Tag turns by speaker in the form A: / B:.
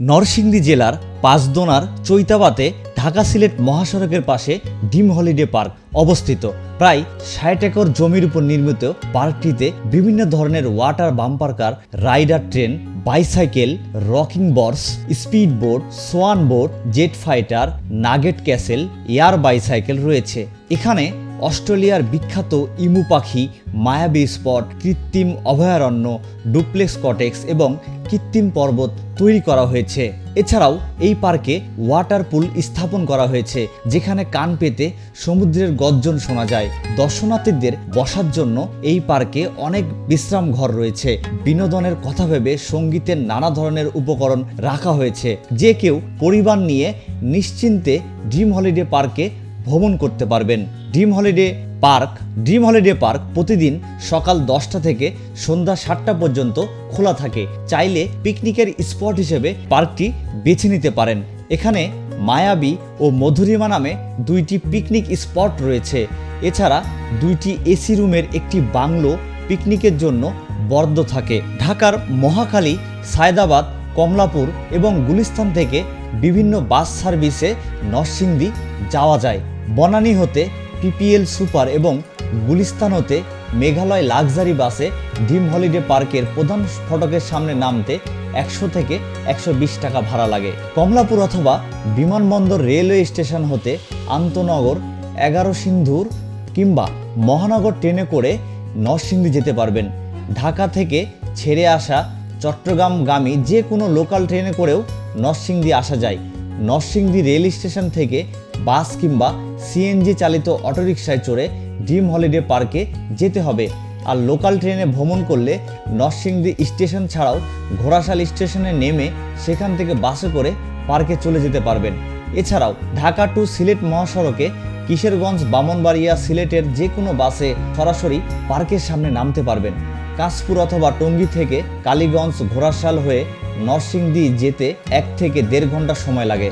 A: নরসিংদী জেলার পাঁচদোনার চৈতাবাতে ঢাকা সিলেট মহাসড়কের পাশে ডিম হলিডে পার্ক অবস্থিত। প্রায় ষাট একর জমির উপর নির্মিত পার্কটিতে বিভিন্ন ধরনের water bumper car rider train, bicycle, rocking horse, speed boat, swan boat, jet fighter, nugget castle, air bicycle রয়েছে। এখানে অস্ট্রেলিয়ার বিখ্যাত ইমু পাখি, মায়াবী স্পট, কৃত্রিম অভয়ারণ্য, ডুপ্লেক্স কটেক্স এবং কৃত্রিম পর্বত তৈরি করা হয়েছে। এছাড়াও এই পার্কে ওয়াটার পুল স্থাপন করা হয়েছে, যেখানে কান পেতে সমুদ্রের গর্জন শোনা যায়। দর্শনার্থীদের বসার জন্য এই পার্কে অনেক বিশ্রাম ঘর রয়েছে। বিনোদনের কথা ভেবে সঙ্গীতের নানা ধরনের উপকরণ রাখা হয়েছে। যে কেউ পরিবার নিয়ে নিশ্চিন্তে ড্রিম হলিডে পার্কে ভ্রমণ করতে পারবেন dream holiday park dream holiday park প্রতিদিন সকাল দশটা থেকে সন্ধ্যা সাতটা পর্যন্ত খোলা থাকে। চাইলে পিকনিকের স্পট হিসেবে পার্কটি বেছে নিতে পারেন। এখানে মায়াবী ও মধুরিমা নামে দুইটি পিকনিক স্পট রয়েছে। এছাড়া দুইটি এসি রুমের একটি বাংলো পিকনিকের জন্য বরাদ্দ থাকে। ঢাকার মহাখালী, সায়দাবাদ, কমলাপুর এবং গুলিস্তান থেকে বিভিন্ন বাস সার্ভিসে নরসিংদী যাওয়া যায়। বনানী হতে পিপিএল সুপার এবং গুলিস্তান হতে মেঘালয় লাক্সারি বাসে ড্রিম হলিডে পার্কের প্রধান ফটকের সামনে নামতে একশো থেকে একশো বিশ টাকা ভাড়া লাগে। কমলাপুর অথবা বিমানবন্দর রেলওয়ে স্টেশন হতে আন্তনগর, এগারো সিন্ধুর কিংবা মহানগর ট্রেনে করে নরসিংদী যেতে পারবেন। ঢাকা থেকে ছেড়ে আসা চট্টগ্রামগামী যে কোনো লোকাল ট্রেনে করেও নরসিংদী আসা যায়। নরসিংদী রেল স্টেশন থেকে বাস কিংবা সিএনজি চালিত অটোরিকশায় চড়ে ড্রিম হলিডে পার্কে যেতে হবে। আর লোকাল ট্রেনে ভ্রমণ করলে নরসিংদী স্টেশন ছাড়াও ঘোড়াশাল স্টেশনে নেমে সেখান থেকে বাসে করে পার্কে চলে যেতে পারবেন। এছাড়াও ঢাকা টু সিলেট মহাসড়কে কিশোরগঞ্জ, বামনবাড়িয়া সিলেটের যে কোনো বাসে সরাসরি পার্কের সামনে নামতে পারবেন। কাশপুর অথবা টঙ্গী থেকে কালীগঞ্জ ঘোড়াশাল হয়ে নরসিংদী যেতে এক থেকে দেড় ঘণ্টা সময় লাগে।